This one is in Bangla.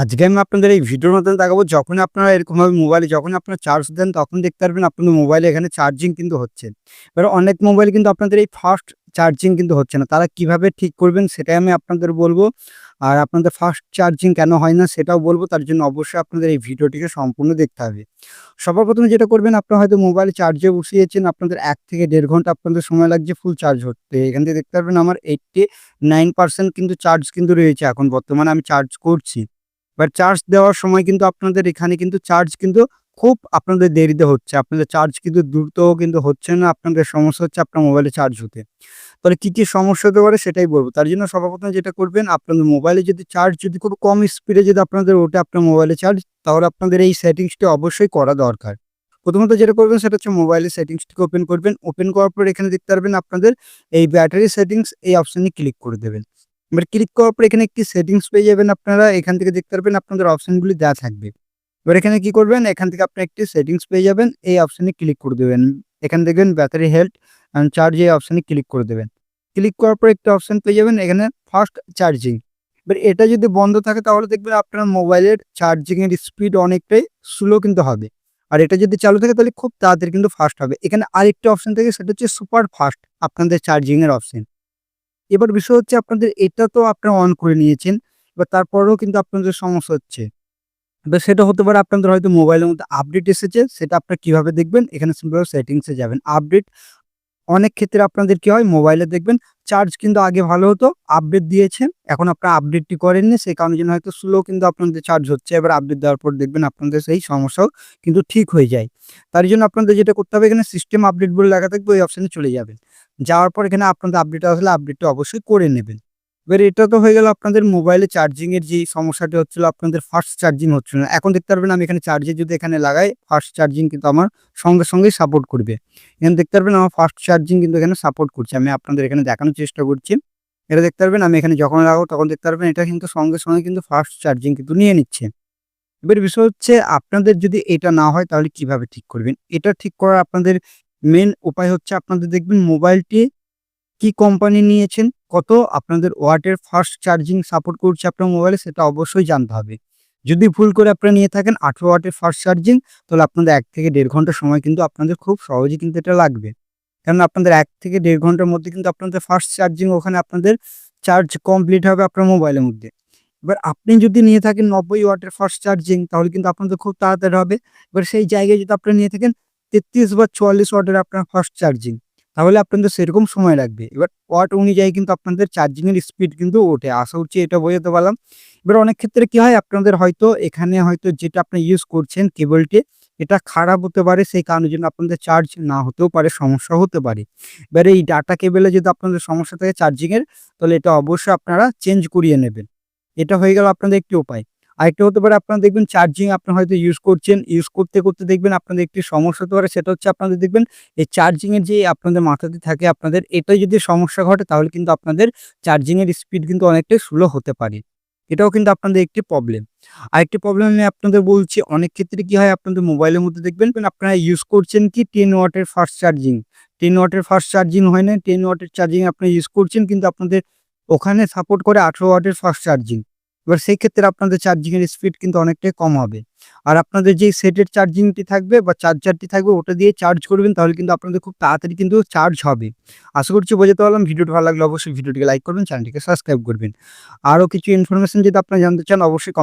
আজকে আমি আপনাদের এই ভিডিওর মাধ্যমে দেখাবো যখন আপনারা এরকমভাবে মোবাইলে যখন আপনারা চার্জ দেন, তখন দেখতে পারবেন আপনাদের মোবাইলে এখানে চার্জিং কিন্তু হচ্ছে। এবার অনেক মোবাইল কিন্তু আপনাদের এই ফাস্ট চার্জিং কিন্তু হচ্ছে না। তারা কীভাবে ঠিক করবেন সেটাই আমি আপনাদের বলব। আর আপনাদের ফাস্ট চার্জিং কেন হয় না সেটাও বলব, তার জন্য অবশ্যই আপনাদের এই ভিডিওটিকে সম্পূর্ণ দেখতে হবে। সবার প্রথমে যেটা করবেন, আপনারা হয়তো মোবাইল চার্জে বসিয়েছেন, আপনাদের এক থেকে দেড় ঘণ্টা আপনাদের সময় লাগছে ফুল চার্জ হতে। এখান থেকে দেখতে পারবেন আমার এইটটি নাইন পার্সেন্ট কিন্তু চার্জ কিন্তু রয়েছে এখন বর্তমানে আমি চার্জ করছি। বাট চার্জ দেওয়ার সময় কিন্তু আপনাদের এখানে কিন্তু চার্জ কিন্তু খুব আপনাদের দেরিতে হচ্ছে। আপনাদের চার্জ কিন্তু দ্রুত কিন্তু হচ্ছে না, আপনাদের সমস্যা হচ্ছে আপনার মোবাইলে চার্জ হতে। তাহলে কী কী সমস্যা হতে পারে সেটাই বলব। তার জন্য সর্বপ্রথম যেটা করবেন, আপনাদের মোবাইলে যদি চার্জ যদি খুব কম স্পিডে যদি আপনাদের ওঠে আপনার মোবাইলে চার্জ তাহলে আপনাদের এই সেটিংসটি অবশ্যই করা দরকার। প্রথমত যেটা করবেন সেটা হচ্ছে মোবাইলের সেটিংসটিকে ওপেন করবেন। ওপেন করার পর এখানে দেখতে পারবেন আপনাদের এই ব্যাটারি সেটিংস এই অপশানে ক্লিক করে দেবেন। এবার ক্লিক করার পর এখানে একটি সেটিংস পেয়ে যাবেন আপনারা। এখান থেকে দেখতে পারবেন আপনাদের অপশানগুলি দেওয়া থাকবে। এবার এখানে কি করবেন? এখান থেকে আপনি একটি সেটিংস পেয়ে যাবেন। এই অপশনে ক্লিক করে দেবেন। এখানে দেখবেন ব্যাটারি হেলথ চার্জ এই অপশনে ক্লিক করে দেবেন। ক্লিক করার পর একটা অপশান পেয়ে যাবেন এখানে ফাস্ট চার্জিং এবার এটা যদি বন্ধ থাকে তাহলে দেখবেন আপনার মোবাইলের চার্জিংয়ের স্পিড অনেকটাই স্লো কিন্তু হবে। আর এটা যদি চালু থাকে তাহলে খুব তাড়াতাড়ি কিন্তু ফাস্ট হবে। এখানে আরেকটা অপশান থাকে, সেটা হচ্ছে সুপার ফাস্ট আপনাদের চার্জিংয়ের অপশন এবার বিষয় হচ্ছে আপনাদের এটা তো আপনারা অন করে নিয়েছেন, এবার তারপরেও কিন্তু আপনাদের সমস্যা হচ্ছে। এবার সেটা হতে পারে আপনাদের হয়তো মোবাইলের মধ্যে আপডেট এসেছে, সেটা আপনারা কীভাবে দেখবেন? এখানে সিম্পল সেটিংসে যাবেন আপডেট অনেক ক্ষেত্রে আপনাদের কি হয়? মোবাইলে দেখবেন চার্জ কিন্তু আগে ভালো হতো আপডেট দিয়েছে, এখন আপনারা আপডেটটি করেননি সেই কারণে জন্য হয়তো স্লো কিন্তু আপনাদের চার্জ হচ্ছে। এবার আপডেট দেওয়ার পর দেখবেন আপনাদের সেই সমস্যাও কিন্তু ঠিক হয়ে যায়। তার জন্য আপনাদের যেটা করতে হবে, এখানে সিস্টেম আপডেট বলে লেখা থাকবে, ওই অপশানে চলে যাবেন। যাওয়ার পর এখানে আপনাদের আপডেট আসলে আপডেটটা অবশ্যই করে নেবেন। এবার এটা তো হয়ে গেল আপনাদের মোবাইলে চার্জিংয়ের যে সমস্যাটি হচ্ছিল, আপনাদের ফার্স্ট চার্জিং হচ্ছিল না। এখন দেখতে পারবেন আমি এখানে চার্জে যদি এখানে লাগাই ফার্স্ট চার্জিং কিন্তু আমার সঙ্গে সঙ্গেই সাপোর্ট করবে। এখানে দেখতে পারবেন আমার ফার্স্ট চার্জিং কিন্তু এখানে সাপোর্ট করছে। আমি আপনাদের এখানে দেখানোর চেষ্টা করছি। এটা দেখতে পারবেন আমি এখানে যখন লাগাবো তখন দেখতে পারবেন এটা কিন্তু সঙ্গে সঙ্গে কিন্তু ফার্স্ট চার্জিং কিন্তু নিয়ে নিচ্ছে। এবার বিষয় হচ্ছে, আপনাদের যদি এটা না হয় তাহলে কীভাবে ঠিক করবেন? এটা ঠিক করার আপনাদের মেন উপায় হচ্ছে আপনাদের দেখবেন মোবাইলটি কি কোম্পানি নিয়েছেন, কত আপনাদের ওয়াটের ফাস্ট চার্জিং সাপোর্ট করছে আপনার মোবাইলে সেটা অবশ্যই জানতে হবে। যদি ভুল করে আপনারা নিয়ে থাকেন আঠেরো ওয়াটের ফাস্ট চার্জিং তাহলে আপনাদের এক থেকে দেড় ঘণ্টা সময় কিন্তু আপনাদের খুব সহজে কিন্তু এটা লাগবে। কারণ আপনাদের এক থেকে দেড় ঘণ্টার মধ্যে কিন্তু আপনাদের ফার্স্ট চার্জিং ওখানে আপনাদের চার্জ কমপ্লিট হবে আপনার মোবাইলের মধ্যে। এবার আপনি যদি নিয়ে থাকেন নব্বই ওয়াটের ফার্স্ট চার্জিং তাহলে কিন্তু আপনাদের খুব তাড়াতাড়ি হবে। এবার সেই জায়গায় যদি আপনারা নিয়ে থাকেন তেত্রিশ বা চুয়াল্লিশ ওয়াটের আপনার ফাস্ট চার্জিং তাহলে আপনাদের সেরকম সময় লাগবে। এবার ওয়াট অনুযায়ী কিন্তু আপনাদের চার্জিংয়ের স্পিড কিন্তু ওঠে। আশা করছি এটা বোঝাতে পারলাম। এবার অনেক ক্ষেত্রে কি হয়, আপনাদের হয়তো এখানে হয়তো যেটা আপনি ইউজ করছেন কেবলটি এটা খারাপ হতে পারে, সেই কারণের জন্য আপনাদের চার্জ না হতেও পারে, সমস্যা হতে পারে। এবার এই ডাটা কেবেলে যদি আপনাদের সমস্যা থাকে চার্জিংয়ের তাহলে এটা অবশ্যই আপনারা চেঞ্জ করিয়ে নেবেন। এটা হয়ে গেল আপনাদের একটি উপায়। আরেকটা হতে পারে আপনারা দেখবেন চার্জিং আপনি হয়তো ইউজ করছেন ইউজ করতে করতে দেখবেন আপনাদের একটি সমস্যা হতে পারে, সেটা হচ্ছে আপনাদের দেখবেন এই চার্জিংয়ের যে আপনাদের মাথাতে থাকে আপনাদের, এটাই যদি সমস্যা ঘটে তাহলে কিন্তু আপনাদের চার্জিংয়ের স্পিড কিন্তু অনেকটাই স্লো হতে পারে। এটাও কিন্তু আপনাদের একটি প্রবলেম আরেকটি প্রবলেম আমি আপনাদের বলছি, অনেক ক্ষেত্রে কি হয় আপনাদের মোবাইলের মধ্যে দেখবেন আপনারা ইউজ করছেন কি টেন ওয়াটের ফাস্ট চার্জিং টেন ওয়াটের ফাস্ট চার্জিং হয় না টেন ওয়াটের চার্জিং আপনি ইউজ করছেন কিন্তু আপনাদের ওখানে সাপোর্ট করে আঠেরো ওয়াটের ফাস্ট চার্জিং এবার সেই ক্ষেত্রে আপনাদের চার্জিংয়ের স্পিড কিন্তু অনেকটাই কম হবে। আর আপনাদের যে সেটের চার্জিংটি থাকবে বা চার্জারটি থাকবে, ওটা দিয়ে চার্জ করবেন, তাহলে কিন্তু আপনাদের খুব তাড়াতাড়ি কিন্তু চার্জ হবে। আশা করছি বোঝাতে পারলাম। ভিডিওটি ভালো লাগলে অবশ্যই ভিডিওটিকে লাইক করবেন চ্যানেলটিকে সাবস্ক্রাইব করবেন। আরও কিছু ইনফরমেশন যদি আপনারা জানতে চান, অবশ্যই